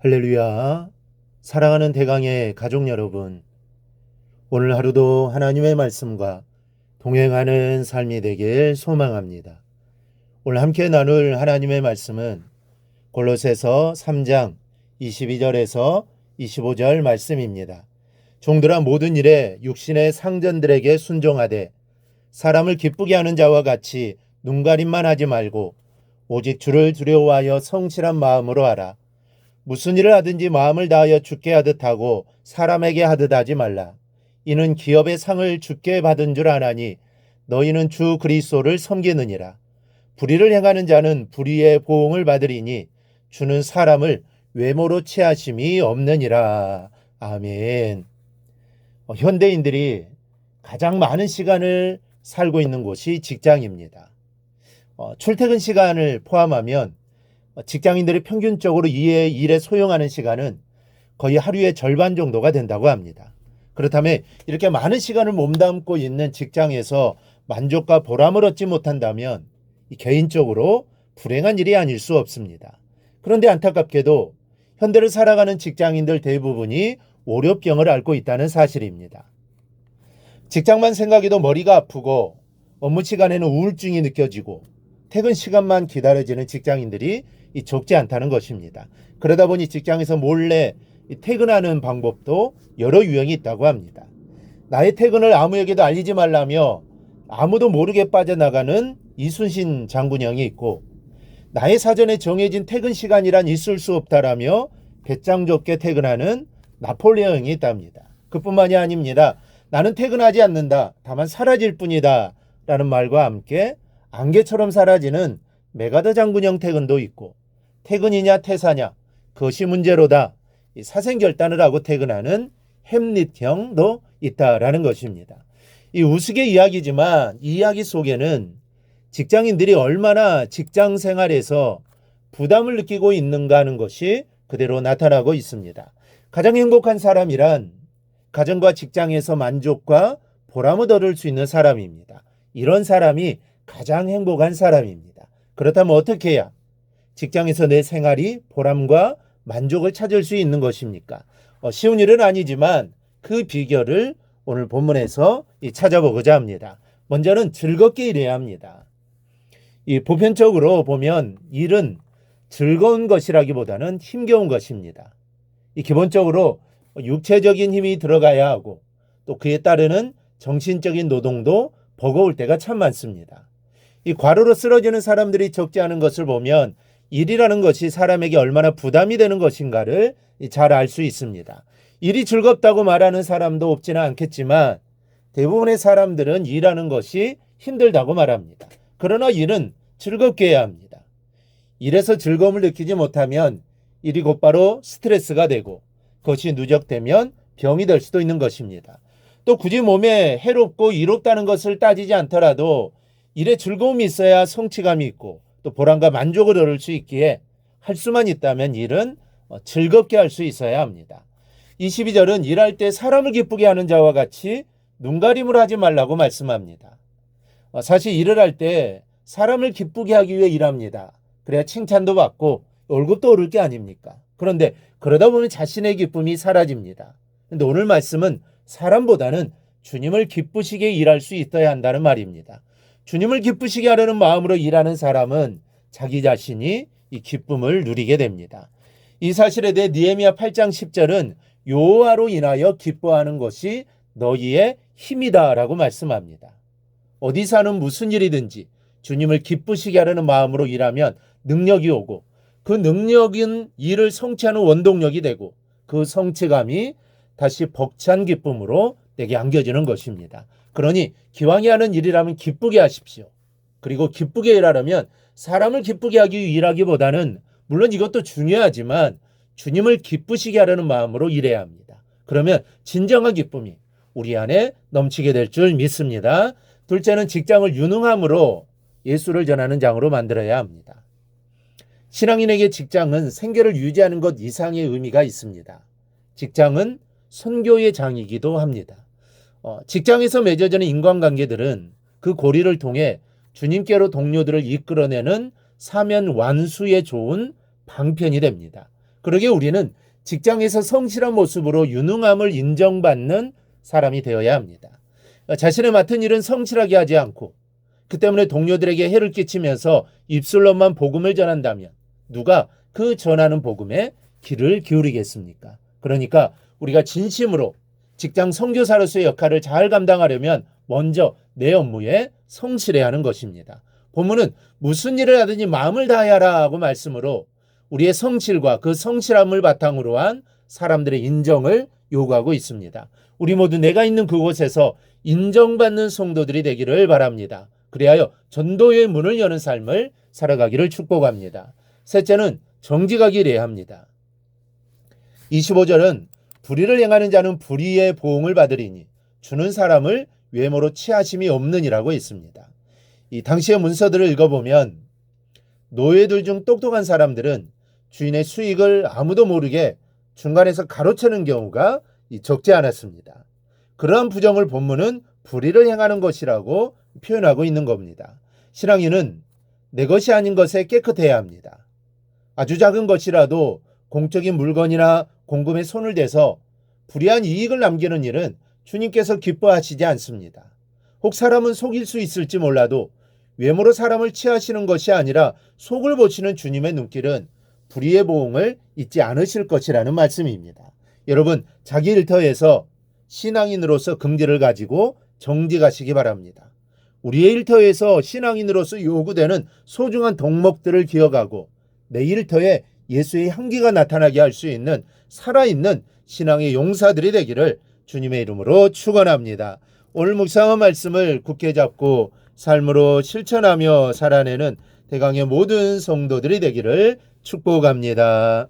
할렐루야. 사랑하는 대강의 가족 여러분. 오늘 하루도 하나님의 말씀과 동행하는 삶이 되길 소망합니다. 오늘 함께 나눌 하나님의 말씀은 골로새서 3장 22절에서 25절 말씀입니다. 종들아 모든 일에 육신의 상전들에게 순종하되 사람을 기쁘게 하는 자와 같이 눈가림만 하지 말고 오직 주를 두려워하여 성실한 마음으로 하라. 무슨 일을 하든지 마음을 다하여 주께 하듯 하고 사람에게 하듯 하지 말라. 이는 기업의 상을 주께 받은 줄 아나니 너희는 주 그리스도를 섬기느니라. 불의를 행하는 자는 불의의 보응을 받으리니 주는 사람을 외모로 취하심이 없느니라. 아멘. 어, 현대인들이 가장 많은 시간을 살고 있는 곳이 직장입니다. 어, 출퇴근 시간을 포함하면 어, 직장인들이 평균적으로 이에 일에 소용하는 시간은 거의 하루의 절반 정도가 된다고 합니다. 그렇다면 이렇게 많은 시간을 몸담고 있는 직장에서 만족과 보람을 얻지 못한다면 개인적으로 불행한 일이 아닐 수 없습니다. 그런데 안타깝게도 현대를 살아가는 직장인들 대부분이 월요병을 앓고 있다는 사실입니다. 직장만 생각해도 머리가 아프고 업무 시간에는 우울증이 느껴지고 퇴근 시간만 기다려지는 직장인들이 적지 않다는 것입니다. 그러다 보니 직장에서 몰래 퇴근하는 방법도 여러 유형이 있다고 합니다. 나의 퇴근을 아무에게도 알리지 말라며 아무도 모르게 빠져나가는 이순신 장군형이 있고 나의 사전에 정해진 퇴근 시간이란 있을 수 없다라며 배짱 좁게 퇴근하는 나폴레옹이 있답니다. 그뿐만이 아닙니다. 나는 퇴근하지 않는다. 다만 사라질 뿐이다. 라는 말과 함께 안개처럼 사라지는 메가더 장군형 퇴근도 있고 퇴근이냐 퇴사냐 그것이 문제로다. 사생결단을 하고 퇴근하는 햄릿형도 있다라는 것입니다. 이 우스개 이야기지만 이 이야기 속에는 직장인들이 얼마나 직장 생활에서 부담을 느끼고 있는가 하는 것이 그대로 나타나고 있습니다. 가장 행복한 사람이란 가정과 직장에서 만족과 보람을 얻을 수 있는 사람입니다. 이런 사람이 가장 행복한 사람입니다. 그렇다면 어떻게 해야 직장에서 내 생활이 보람과 만족을 찾을 수 있는 것입니까? 어, 쉬운 일은 아니지만 그 비결을 오늘 본문에서 찾아보고자 합니다. 먼저는 즐겁게 일해야 합니다. 이 보편적으로 보면 일은 즐거운 것이라기보다는 힘겨운 것입니다. 이 기본적으로 육체적인 힘이 들어가야 하고 또 그에 따르는 정신적인 노동도 버거울 때가 참 많습니다. 이 과로로 쓰러지는 사람들이 적지 않은 것을 보면 일이라는 것이 사람에게 얼마나 부담이 되는 것인가를 잘 알 수 있습니다. 일이 즐겁다고 말하는 사람도 없지는 않겠지만 대부분의 사람들은 일하는 것이 힘들다고 말합니다. 그러나 일은 즐겁게 해야 합니다. 일에서 즐거움을 느끼지 못하면 일이 곧바로 스트레스가 되고 그것이 누적되면 병이 될 수도 있는 것입니다. 또 굳이 몸에 해롭고 이롭다는 것을 따지지 않더라도 일에 즐거움이 있어야 성취감이 있고 또 보람과 만족을 얻을 수 있기에 할 수만 있다면 일은 즐겁게 할 수 있어야 합니다. 22절은 일할 때 사람을 기쁘게 하는 자와 같이 눈가림을 하지 말라고 말씀합니다. 사실 일을 할 때 사람을 기쁘게 하기 위해 일합니다. 그래야 칭찬도 받고 월급도 오를 게 아닙니까? 그런데 그러다 보면 자신의 기쁨이 사라집니다. 근데 오늘 말씀은 사람보다는 주님을 기쁘시게 일할 수 있어야 한다는 말입니다. 주님을 기쁘시게 하려는 마음으로 일하는 사람은 자기 자신이 이 기쁨을 누리게 됩니다. 이 사실에 대해 니에미야 8장 10절은 요하로 인하여 기뻐하는 것이 너희의 힘이다라고 말씀합니다. 어디서 하는 무슨 일이든지 주님을 기쁘시게 하려는 마음으로 일하면 능력이 오고 그 능력인 일을 성취하는 원동력이 되고 그 성취감이 다시 벅찬 기쁨으로 내게 안겨지는 것입니다. 그러니 기왕이 하는 일이라면 기쁘게 하십시오. 그리고 기쁘게 일하려면 사람을 기쁘게 하기 위해 일하기보다는 물론 이것도 중요하지만 주님을 기쁘시게 하려는 마음으로 일해야 합니다. 그러면 진정한 기쁨이 우리 안에 넘치게 될 줄 믿습니다. 둘째는 직장을 유능함으로 예수를 전하는 장으로 만들어야 합니다. 신앙인에게 직장은 생계를 유지하는 것 이상의 의미가 있습니다. 직장은 선교의 장이기도 합니다. 어, 직장에서 맺어지는 인간관계들은 그 고리를 통해 주님께로 동료들을 이끌어내는 사면 완수에 좋은 방편이 됩니다. 그러게 우리는 직장에서 성실한 모습으로 유능함을 인정받는 사람이 되어야 합니다. 자신의 맡은 일은 성실하게 하지 않고 그 때문에 동료들에게 해를 끼치면서 입술로만 복음을 전한다면 누가 그 전하는 복음에 귀를 기울이겠습니까? 그러니까 우리가 진심으로 직장 선교사로서의 역할을 잘 감당하려면 먼저 내 업무에 성실해야 하는 것입니다. 본문은 무슨 일을 하든지 마음을 다하라고 말씀으로 우리의 성실과 그 성실함을 바탕으로 한 사람들의 인정을 요구하고 있습니다. 우리 모두 내가 있는 그곳에서 인정받는 성도들이 되기를 바랍니다. 그리하여 전도의 문을 여는 삶을 살아가기를 축복합니다. 셋째는 정직하게 일해야 합니다. 25절은 불의를 행하는 자는 불의의 보응을 받으리니 주는 사람을 외모로 취하심이 없느니라고 있습니다. 이 당시의 문서들을 읽어보면 노예들 중 똑똑한 사람들은 주인의 수익을 아무도 모르게 중간에서 가로채는 경우가 이 적지 않았습니다. 그러한 부정을 본문은 불의를 행하는 것이라고 표현하고 있는 겁니다. 신앙인은 내 것이 아닌 것에 깨끗해야 합니다. 아주 작은 것이라도 공적인 물건이나 공금에 손을 대서 불이한 이익을 남기는 일은 주님께서 기뻐하시지 않습니다. 혹 사람은 속일 수 있을지 몰라도 외모로 사람을 취하시는 것이 아니라 속을 보시는 주님의 눈길은 불의의 보응을 잊지 않으실 것이라는 말씀입니다. 여러분, 자기 일터에서 신앙인으로서 긍지를 가지고 정직하시기 바랍니다. 우리의 일터에서 신앙인으로서 요구되는 소중한 덕목들을 기억하고 내 일터에 예수의 향기가 나타나게 할 수 있는 살아있는 신앙의 용사들이 되기를 주님의 이름으로 축원합니다. 오늘 묵상한 말씀을 굳게 잡고 삶으로 실천하며 살아내는 대강의 모든 성도들이 되기를 축복합니다.